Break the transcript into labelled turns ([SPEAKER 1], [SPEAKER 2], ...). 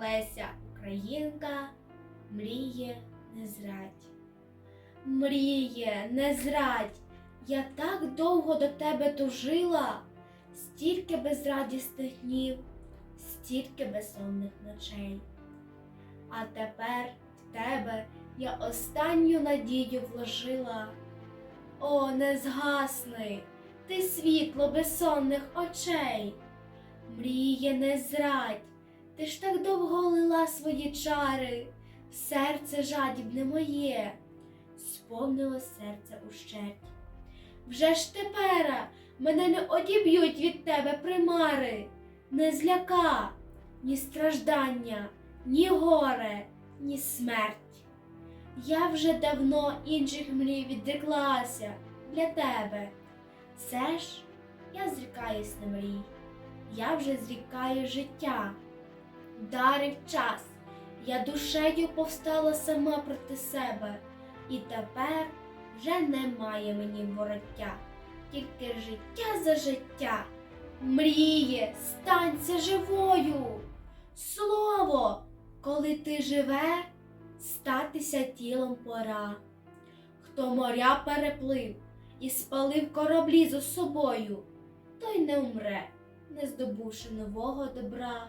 [SPEAKER 1] Леся Українка мріє не зрадь. Мріє, не зрадь, я так довго до тебе тужила, стільки безрадісних днів, стільки безсонних ночей. А тепер в тебе я останню надію вложила. О, не згасни, ти світло безсонних очей. Мріє, не зрадь, ти ж так довго лила свої чари, серце жадібне моє, сповнило серце ущерть. Вже ж тепера мене не одіб'ють від тебе примари, не зляка, ні страждання, ні горе, ні смерть. Я вже давно інших мрій відреклася для тебе. Все ж я зрікаюсь на мрій, я вже зрікаю життя. Дарив час, я душею повстала сама проти себе, і тепер вже немає мені вороття, тільки життя за життя. Мріє, станься живою. Слово, коли ти живе, статися тілом пора. Хто моря переплив і спалив кораблі за собою, той не умре, не здобувши нового добра.